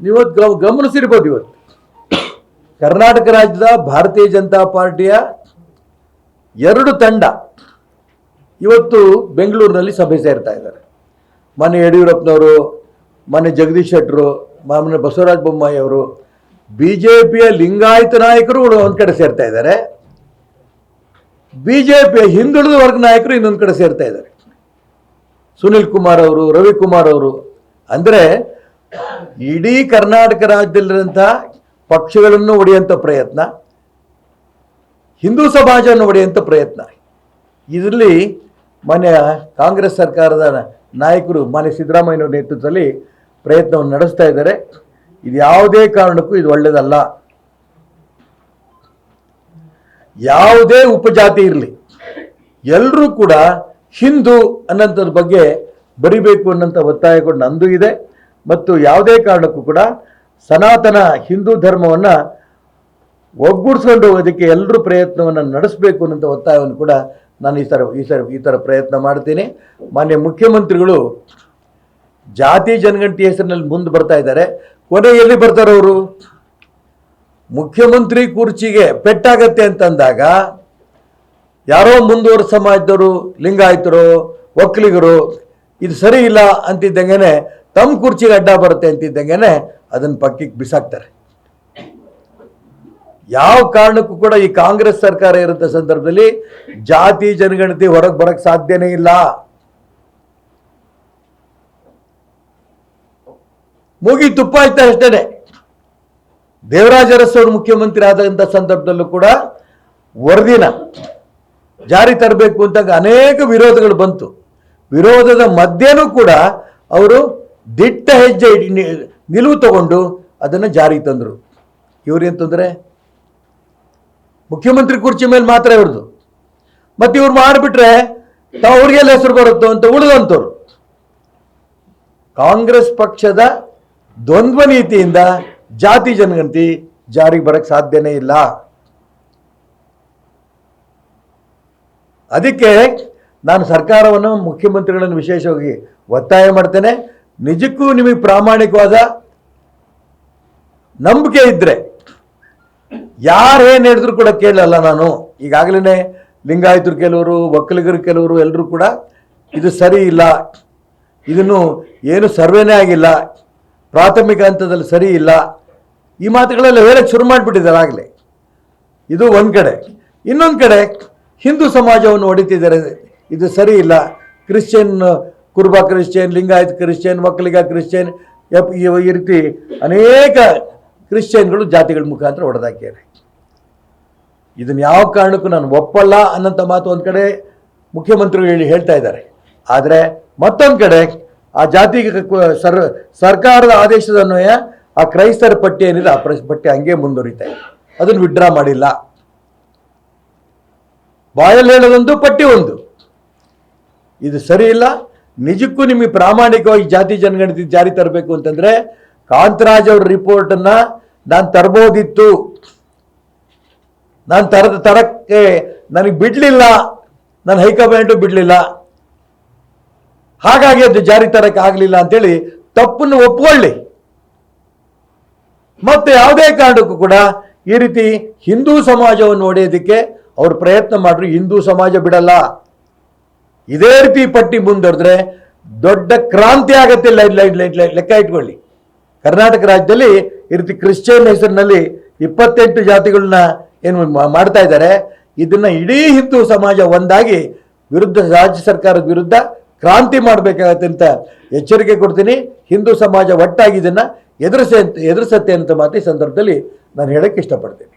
ನೀವತ್ತು ಗಮ- ಗಮನಿಸಿರ್ಬೋದು ಇವತ್ತು. ಕರ್ನಾಟಕ ರಾಜ್ಯದ ಭಾರತೀಯ ಜನತಾ ಪಾರ್ಟಿಯ ಎರಡು ತಂಡ ಇವತ್ತು ಬೆಂಗಳೂರಿನಲ್ಲಿ ಸಭೆ ಸೇರ್ತಾ ಇದ್ದಾರೆ. ಮೊನ್ನೆ ಯಡಿಯೂರಪ್ಪನವರು ಮೊನ್ನೆ ಜಗದೀಶ್ ಶೆಟ್ಟರು ಮೊನ್ನೆ ಬಸವರಾಜ ಬೊಮ್ಮಾಯಿ ಅವರು ಬಿ ಜೆ ಪಿಯ ಲಿಂಗಾಯತ ನಾಯಕರು ಒಂದು ಕಡೆ ಸೇರ್ತಾ ಇದ್ದಾರೆ. ಬಿ ಜೆ ಪಿಯ ಹಿಂದುಳಿದ ವರ್ಗ ನಾಯಕರು ಇನ್ನೊಂದು ಕಡೆ ಸೇರ್ತಾ ಇದ್ದಾರೆ. ಸುನಿಲ್ ಕುಮಾರ್ ಅವರು, ರವಿಕುಮಾರ್ ಅವರು, ಅಂದರೆ ಇಡೀ ಕರ್ನಾಟಕ ರಾಜ್ಯದಲ್ಲಿರುವಂಥ ಪಕ್ಷಗಳನ್ನು ಒಡೆಯುವಂಥ ಪ್ರಯತ್ನ, ಹಿಂದೂ ಸಮಾಜವನ್ನು ಒಡೆಯುವಂಥ ಪ್ರಯತ್ನ. ಇದರಲ್ಲಿ ಮಾನ್ಯ ಕಾಂಗ್ರೆಸ್ ಸರ್ಕಾರದ ನಾಯಕರು ಮಾನ್ಯ ಸಿದ್ದರಾಮಯ್ಯನವರ ನೇತೃತ್ವದಲ್ಲಿ ಪ್ರಯತ್ನವನ್ನು ನಡೆಸ್ತಾ ಇದ್ದಾರೆ. ಇದು ಯಾವುದೇ ಕಾರಣಕ್ಕೂ ಇದು ಒಳ್ಳೆಯದಲ್ಲ ಯಾವುದೇ ಉಪಜಾತಿ ಇರಲಿ ಎಲ್ಲರೂ ಕೂಡ ಹಿಂದೂ ಅನ್ನೋಂಥದ್ರ ಬಗ್ಗೆ ಬರಿಬೇಕು ಅನ್ನೋಂಥ ಒತ್ತಾಯ ಕೂಡ ನಂದು ಇದೆ. ಮತ್ತು ಯಾವುದೇ ಕಾರಣಕ್ಕೂ ಕೂಡ ಸನಾತನ ಹಿಂದೂ ಧರ್ಮವನ್ನು ಒಗ್ಗೂಡಿಸ್ಕೊಂಡು ಹೋಗೋದಕ್ಕೆ ಎಲ್ಲರೂ ಪ್ರಯತ್ನವನ್ನು ನಡೆಸಬೇಕು ಅನ್ನೋಂಥ ಒತ್ತಾಯವನ್ನು ಕೂಡ ನಾನು ಈ ಥರ ಈ ಥರ ಈ ಥರ ಪ್ರಯತ್ನ ಮಾಡ್ತೀನಿ. ಮಾನ್ಯ ಮುಖ್ಯಮಂತ್ರಿಗಳು ಜಾತಿ ಜನಗಂಟಿ ಹೆಸರಿನಲ್ಲಿ ಮುಂದೆ ಬರ್ತಾ ಇದ್ದಾರೆ. ಕೊನೆ ಎಲ್ಲಿ ಬರ್ತಾರೆ ಅವರು? ಮುಖ್ಯಮಂತ್ರಿ ಕುರ್ಚಿಗೆ ಪೆಟ್ಟಾಗತ್ತೆ ಅಂತಂದಾಗ ಯಾರೋ ಮುಂದುವರ ಸಮಾಜದವರು, ಲಿಂಗಾಯತರು, ಒಕ್ಕಲಿಗರು, ಇದು ಸರಿ ಇಲ್ಲ ಅಂತಿದ್ದಂಗೆನೆ ತಮ್ಮ ಕುರ್ಚಿಗೆ ಅಡ್ಡ ಬರುತ್ತೆ ಅಂತಿದ್ದಂಗೆನೆ ಅದನ್ನ ಪಕ್ಕಕ್ಕೆ ಬಿಸಾಕ್ತಾರೆ. ಯಾವ ಕಾರಣಕ್ಕೂ ಕೂಡ ಈ ಕಾಂಗ್ರೆಸ್ ಸರ್ಕಾರ ಇರುವಂಥ ಸಂದರ್ಭದಲ್ಲಿ ಜಾತಿ, ಜನಗಣತಿ ಹೊರಗೆ ಬರಕ್ ಸಾಧ್ಯನೇ ಇಲ್ಲ. ಮುಗಿ ತುಪ್ಪ ಆಯ್ತಾ ಅಷ್ಟೇನೆ. ದೇವರಾಜ ಮುಖ್ಯಮಂತ್ರಿ ಆದಂಥ ಸಂದರ್ಭದಲ್ಲೂ ಕೂಡ ವರದಿನ ಜಾರಿ ತರಬೇಕು ಅಂತ ಅನೇಕ ವಿರೋಧಗಳು ಬಂತು. ವಿರೋಧದ ಮಧ್ಯನೂ ಕೂಡ ಅವರು ದಿಟ್ಟ ಹೆಜ್ಜೆ ನಿಲುವು ತಗೊಂಡು ಅದನ್ನು ಜಾರಿಗೆ ತಂದರು. ಇವ್ರೇನು ತೊಂದರೆ? ಮುಖ್ಯಮಂತ್ರಿ ಕುರ್ಚಿ ಮೇಲೆ ಮಾತ್ರ ಇವ್ರದ್ದು ಮತ್ತು ಇವ್ರು ಮಾಡಿಬಿಟ್ರೆ ತಾವು ಅವ್ರಿಗೆಲ್ಲ ಹೆಸರು ಬರುತ್ತೋ ಅಂತ ಉಳಿದಂಥವ್ರು ಕಾಂಗ್ರೆಸ್ ಪಕ್ಷದ ದ್ವಂದ್ವ ನೀತಿಯಿಂದ ಜಾತಿ ಜನಗಂತಿ ಜಾರಿಗೆ ಬರಕ್ಕೆ ಸಾಧ್ಯನೇ ಇಲ್ಲ. ಅದಕ್ಕೆ ನಾನು ಸರ್ಕಾರವನ್ನು ಮುಖ್ಯಮಂತ್ರಿಗಳನ್ನು ವಿಶೇಷವಾಗಿ ಒತ್ತಾಯ ಮಾಡ್ತೇನೆ. ನಿಜಕ್ಕೂ ನಿಮಗೆ ಪ್ರಾಮಾಣಿಕವಾದ ನಂಬಿಕೆ ಇದ್ದರೆ ಏನು ಹೇಳಿದ್ರು ಕೂಡ ಕೇಳಲ್ಲ ನಾನು. ಈಗಾಗಲೇ ಲಿಂಗಾಯತರು ಕೆಲವರು ಒಕ್ಕಲಿಗರು ಕೆಲವರು ಎಲ್ಲರೂ ಕೂಡ ಇದು ಸರಿ ಇಲ್ಲ. ಇದನ್ನು ಏನು ಸರ್ವೇನೇ ಆಗಿಲ್ಲ. ಪ್ರಾಥಮಿಕ ಹಂತದಲ್ಲಿ ಸರಿ ಇಲ್ಲ. ಈ ಮಾತುಗಳೆಲ್ಲ ಹೇಳಕ್ಕೆ ಶುರು ಮಾಡಿಬಿಟ್ಟಿದ್ದಾರೆ ಆಗಲೇ. ಇದು ಒಂದು ಕಡೆ. ಇನ್ನೊಂದು ಕಡೆ ಹಿಂದೂ ಸಮಾಜವನ್ನು ಹೊಡಿತಿದ್ದಾರೆ. ಇದು ಸರಿ ಇಲ್ಲ. Christian Kuruba Christian, Lingayat Christian Vokkaliga Christian, ಎಪ್- ಈ ರೀತಿ ಅನೇಕ ಕ್ರಿಶ್ಚಿಯನ್ಗಳು ಜಾತಿಗಳ ಮುಖಾಂತರ ಹೊಡೆದಾಕ್ಯಾರೆ ಇದನ್ನು ಯಾವ ಕಾರಣಕ್ಕೂ ನಾನು ಒಪ್ಪಲ್ಲ ಅನ್ನೋಂಥ ಮಾತು ಒಂದು ಕಡೆ ಮುಖ್ಯಮಂತ್ರಿಗಳು ಹೇಳಿ ಹೇಳ್ತಾ ಇದ್ದಾರೆ. ಆದರೆ ಮತ್ತೊಂದು ಕಡೆ ಆ ಜಾತಿ ಸರ್ ಸರ್ಕಾರದ ಆದೇಶದ ಅನ್ವಯ ಆ ಕ್ರೈಸ್ತರ ಪಟ್ಟಿ ಏನಿದೆ ಆ ಪಟ್ಟಿ ಹಂಗೆ ಮುಂದುವರಿತಾ ಇದೆ. ಅದನ್ನು ವಿಡ್ರಾ ಮಾಡಿಲ್ಲ. ಬಾಯಲ್ಲಿ ಹೇಳೋದೊಂದು, ಪಟ್ಟಿ ಒಂದು. ಇದು ಸರಿ ಇಲ್ಲ. ನಿಜಕ್ಕೂ ನಿಮಗೆ ಪ್ರಾಮಾಣಿಕವಾಗಿ ಜಾತಿ ಜನಗಣತಿ ಜಾರಿ ತರಬೇಕು ಅಂತಂದ್ರೆ ಕಾಂತರಾಜ್ ಅವ್ರ ರಿಪೋರ್ಟನ್ನು ನಾನು ತರ್ಬೋದಿತ್ತು. ನಾನು ತರದ ತರಕ್ಕೆ ನನಗೆ ಬಿಡಲಿಲ್ಲ. ನನ್ನ ಹೈಕಮಾಂಡು ಬಿಡಲಿಲ್ಲ. ಹಾಗಾಗಿ ಅದು ಜಾರಿ ತರಕ್ಕೆ ಆಗಲಿಲ್ಲ ಅಂತೇಳಿ ತಪ್ಪನ್ನು ಒಪ್ಪಿಕೊಳ್ಳಿ ಮತ್ತೆ ಯಾವುದೇ ಕಾರಣಕ್ಕೂ ಕೂಡ ಈ ರೀತಿ ಹಿಂದೂ ಸಮಾಜವನ್ನು ಒಡೆಯೋದಕ್ಕೆ ಅವ್ರು ಪ್ರಯತ್ನ ಮಾಡ್ರು. ಹಿಂದೂ ಸಮಾಜ ಬಿಡಲ್ಲ. ಇದೇ ರೀತಿ ಪಟ್ಟಿ ಮುಂದುವರೆದ್ರೆ ದೊಡ್ಡ ಕ್ರಾಂತಿ ಆಗತ್ತೆ ಲೈಟ್ ಲೈಟ್ ಲೈಟ್ ಲೈಟ್ ಲೆಕ್ಕ ಇಟ್ಕೊಳ್ಳಿ. ಕರ್ನಾಟಕ ರಾಜ್ಯದಲ್ಲಿ ಈ ರೀತಿ ಕ್ರಿಶ್ಚಿಯನ್ ಹೆಸರಿನಲ್ಲಿ ಇಪ್ಪತ್ತೆಂಟು ಜಾತಿಗಳನ್ನ ಏನು ಮಾಡ್ತಾ ಇದ್ದಾರೆ. ಇದನ್ನ ಇಡೀ ಹಿಂದೂ ಸಮಾಜ ಒಂದಾಗಿ ವಿರುದ್ಧ, ರಾಜ್ಯ ಸರ್ಕಾರದ ವಿರುದ್ಧ ಕ್ರಾಂತಿ ಮಾಡಬೇಕಾಗತ್ತೆ ಅಂತ ಎಚ್ಚರಿಕೆ ಕೊಡ್ತೀನಿ. ಹಿಂದೂ ಸಮಾಜ ಒಟ್ಟಾಗಿ ಇದನ್ನ ಎದುರಿಸ, ಎದುರಿಸತ್ತೆ ಅಂತ ಮಾತು ಈ ಸಂದರ್ಭದಲ್ಲಿ ನಾನು ಹೇಳಕ್ಕೆ ಇಷ್ಟಪಡ್ತೀನಿ.